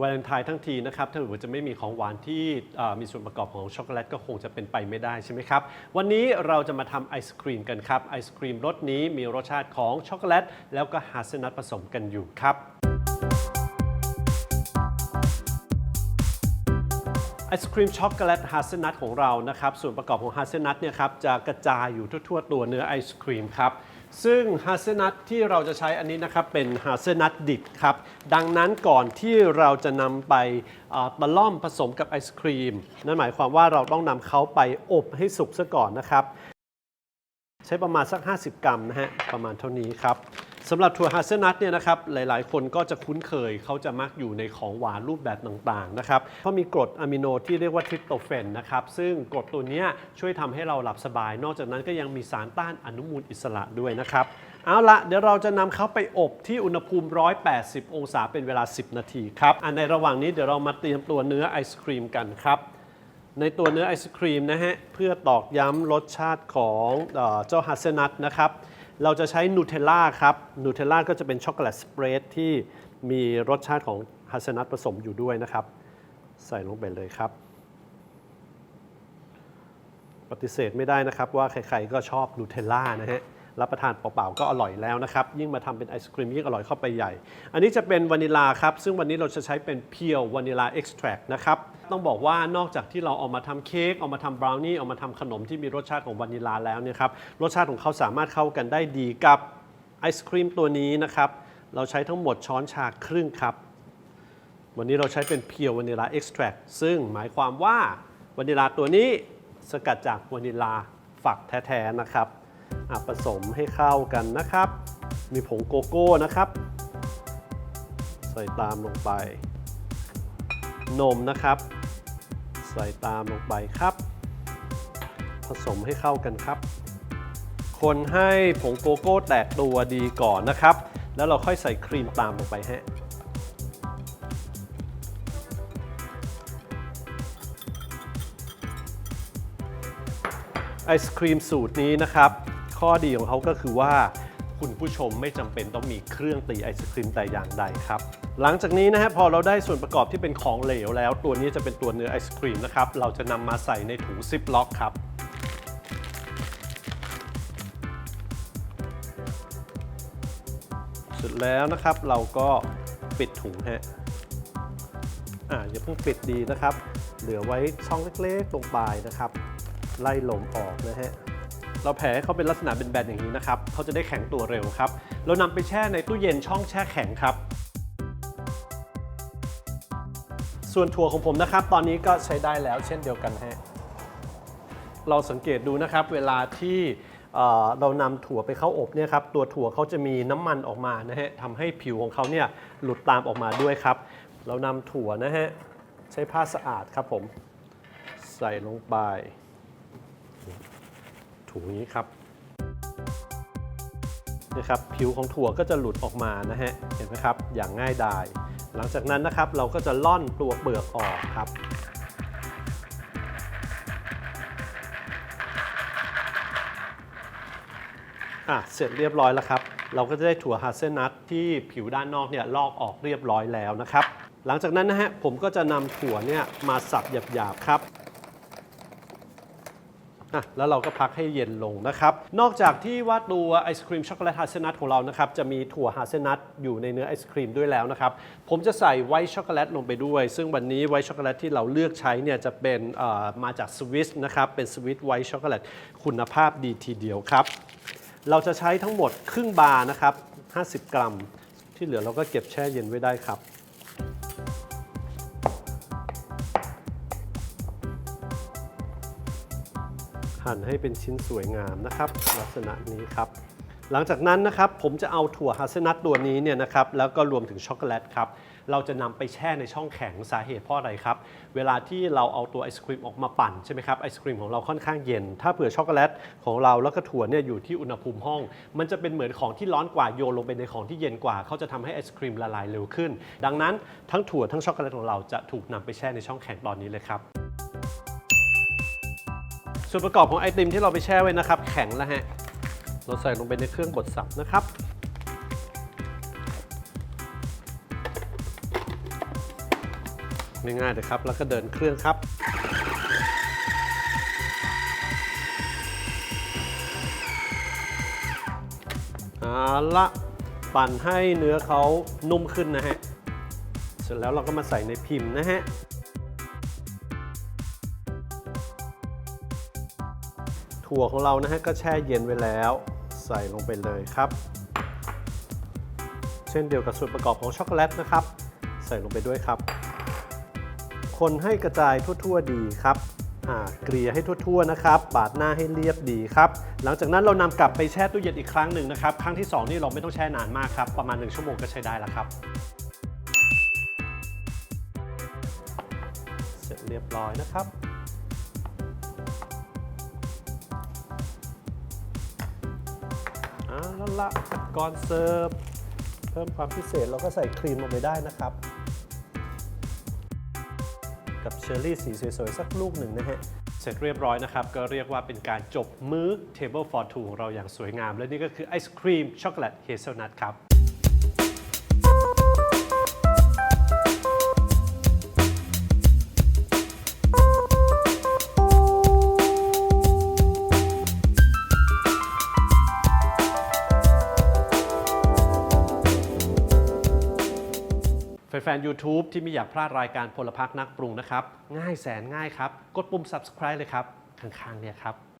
วาเลนไทน์ทั้งทีนะครับถ้าเกิดว่าจะไม่มีของหวานที่มีส่วนประกอบของช็อกโกแลตก็คงจะเป็นไปไม่ได้ใช่ไหมครับ วันนี้เราจะมาทำไอศครีมกันครับ ไอศครีมรสนี้มีรสชาติของช็อกโกแลตแล้วก็ฮาเซลนัทผสมกันอยู่ครับไอศครีมช็อกโกแลตฮาเซนัทของเรานะครับส่วนประกอบของฮาเซนัทเนี่ยครับจะกระจายอยู่ทั่วๆตัวเนื้อไอศครีมครับ ซึ่งฮาเซนัทที่เราจะใช้อันนี้นะครับเป็นฮาเซนัทดิบครับ ดังนั้นก่อนที่เราจะนำไปบะล่อมผสมกับไอศครีม นั่นหมายความว่าเราต้องนำเขาไปอบให้สุกซะก่อนนะครับ ใช้ประมาณสัก 50 กรัมนะฮะประมาณเท่านี้ครับ สำหรับถั่วฮาเซลนัทเนี่ยนะครับหลายๆ คนก็จะคุ้นเคยเขาจะมักอยู่ในของหวานรูปแบบต่างๆนะครับเพราะมีกรดอะมิโนที่เรียกว่าทริปโตเฟนนะครับซึ่งกรดตัวนี้ช่วยทำให้เราหลับสบาย นอกจากนั้นก็ยังมีสารต้านอนุมูลอิสระด้วยนะครับเอาละเดี๋ยวเราจะนำเขาไปอบที่อุณหภูมิ 180 องศาเป็นเวลา 10 นาทีครับอันในระหว่างนี้เดี๋ยวเรามาเตรียมตัวเนื้อไอศครีมกันครับในตัวเนื้อไอศครีมนะฮะเพื่อตอกย้ำรสชาติของเจ้าฮัสเซนัทนะครับ เราจะใช้นูเทลล่าครับนูเทลล่าก็จะเป็นช็อกโกแลตสเปรดที่มีรสชาติของฮัสเซนัทผสมอยู่ด้วยนะครับ ใส่ลงไปเลยครับ ปฏิเสธไม่ได้นะครับว่าใครๆก็ชอบนูเทลล่านะฮะ รับประทานเปล่าๆก็อร่อยแล้วนะครับ ยิ่งมาทำเป็นไอศครีมยิ่งอร่อยเข้าไปใหญ่ อันนี้จะเป็นวานิลาครับ ซึ่งวันนี้เราจะใช้เป็นเพียววานิลาเอ็กซ์แทรนะครับ ต้องบอกว่านอกจากที่เราเอามาทำเค้กเอามาทำบราวนี่เอามาทำขนมที่มีรสชาติของวานิลาแล้วเนี่ยครับรสชาติของเขาสามารถเข้ากันได้ดีกับไอศครีมตัวนี้นะครับเราใช้ทั้งหมดช้อนชาครึ่งครับวันนี้เราใช้เป็นเพียววานิลาเอ็กซ์แทรซึ่งหมายความว่าวานิลาตัวนี้สกัดจากวานิลาฝักแท้ๆนะครับ ผสมให้เข้ากันนะครับ มีผงโกโก้นะครับ ใส่ตามลงไป นมนะครับ ใส่ตามลงไปครับ ผสมให้เข้ากันครับ คนให้ผงโกโก้แตกตัวดีก่อนนะครับ แล้วเราค่อยใส่ครีมตามลงไปฮะไอศครีมสูตรนี้นะครับ ข้อดีของเขาก็คือว่าคุณผู้ชมไม่จำเป็นต้องมีเครื่องตีไอศครีมแต่อย่างใดครับ หลังจากนี้นะฮะพอเราได้ส่วนประกอบที่เป็นของเหลวแล้ว ตัวนี้จะเป็นตัวเนื้อไอศครีมนะครับ เราจะนำมาใส่ในถุงซิปล็อกครับเสร็จแล้วนะครับเราก็ปิดถุงฮะอ่าอย่าเพิ่งปิดดีนะครับ เหลือไว้ช่องเล็กๆตรงปลายนะครับ ไล่ลมออกนะฮะ เราแผ่ให้เขาเป็นลักษณะเป็นแบนๆอย่างนี้นะครับเขาจะได้แข็งตัวเร็วครับ เรานำไปแช่ในตู้เย็นช่องแช่แข็งครับ ส่วนถั่วของผมนะครับ ตอนนี้ก็ใช้ได้แล้วเช่นเดียวกันฮะเราสังเกตดูนะครับเวลาที่เอ่อเรานำถั่วไปเข้าอบเนี่ยครับตัวถั่วเขาจะมีน้ำมันออกมานะฮะทำให้ผิวของเขาเนี่ยหลุดตามออกมาด้วยครับ เรานำถั่วนะฮะใช้ผ้าสะอาดครับผมใส่ลงไป ถุงนี้ครับนะครับผิวของถั่วก็จะหลุดออกมานะฮะเห็นไหมครับอย่างง่ายดาย หลังจากนั้นนะครับเราก็จะล่อนตัวเปลือกออกครับอะเสร็จเรียบร้อยแล้วครับ เราก็จะได้ถั่วฮาเซนัทที่ผิวด้านนอกเนี่ยลอกออกเรียบร้อยแล้วนะครับ หลังจากนั้นนะฮะผมก็จะนำถั่วเนี่ยมาสับหยาบๆครับ อะแล้วเราก็พักให้เย็นลงนะครับ นอกจากที่ว่าตัวไอศครีมช็อกโกแลตฮาเซนัทของเรานะครับ จะมีถั่วฮาเซนัทอยู่ในเนื้อไอศครีมด้วยแล้วนะครับ ผมจะใส่ไวท์ช็อกโกแลตลงไปด้วย ซึ่งวันนี้ไวท์ช็อกโกแลตที่เราเลือกใช้เนี่ยจะเป็นเอ่อมาจากสวิสนะครับ เป็นสวิสไวท์ช็อกโกแลตคุณภาพดีทีเดียวครับ เราจะใช้ทั้งหมดครึ่งบาร์นะครับ 50 กรัม ที่เหลือเราก็เก็บแช่เย็นไว้ได้ครับ หั่นให้เป็นชิ้นสวยงามนะครับ ลักษณะนี้ครับ หลังจากนั้นนะครับผมจะเอาถั่วฮาเซนัทตัวนี้เนี่ยนะครับแล้วก็รวมถึงช็อกโกแลตครับเราจะนำไปแช่ในช่องแข็งสาเหตุเพราะอะไรครับ เวลาที่เราเอาตัวไอศครีมออกมาปั่นใช่ไหมครับไอศครีมของเราค่อนข้างเย็น ถ้าเผื่อช็อกโกแลตของเราแล้วก็ถั่วเนี่ยอยู่ที่อุณหภูมิห้อง มันจะเป็นเหมือนของที่ร้อนกว่าโยนลงไปในของที่เย็นกว่า เขาจะทำให้ไอศครีมละลายเร็วขึ้น ดังนั้นทั้งถั่วทั้งช็อกโกแลตของเราจะถูกนำไปแช่ในช่องแข็งตอนนี้เลยครับ ส่วนประกอบของไอติมที่เราไปแช่ไว้นะครับ แข็งแล้วฮะ เราใส่ลงไปในเครื่องบดสับนะครับง่ายๆเลยครับ แล้วก็เดินเครื่องครับ เอาละปั่นให้เนื้อเขานุ่มขึ้นนะฮะ เสร็จแล้วเราก็มาใส่ในพิมพ์นะฮะ ถั่วของเรานะฮะก็แช่เย็นไว้แล้ว ใส่ลงไปเลยครับ เช่นเดียวกับส่วนประกอบของช็อกโกแลตนะครับ ใส่ลงไปด้วยครับ คนให้กระจายทั่ว ๆ ดีครับเกลี่ยให้ทั่วๆนะครับปาดหน้าให้เรียบดีครับ หลังจากนั้นเรานำกลับไปแช่ตู้เย็นอีกครั้งหนึ่งนะครับ ครั้งที่ 2 นี่เราไม่ต้องแช่นานมากครับ ประมาณ 1 ชั่วโมงก็ใช้ได้แล้วครับ เสร็จเรียบร้อยนะครับ ละละก่อนเสิร์ฟเพิ่มความพิเศษเราก็ใส่ครีมลงไปได้นะครับ กับเชอร์รี่สีสวยๆ สักลูกหนึ่งนะฮะเสร็จเรียบร้อยนะครับ ก็เรียกว่าเป็นการจบมื้อ Table for Two ของเราอย่างสวยงาม และนี่ก็คือไอศครีมช็อกโกแลตเฮเซลนัทครับ แฟน YouTube ที่ไม่อยากพลาดรายการพลพักนักปรุงนะครับ ง่ายแสนง่ายครับ กดปุ่ม subscribe เลยครับ ข้างๆเนี่ยครับ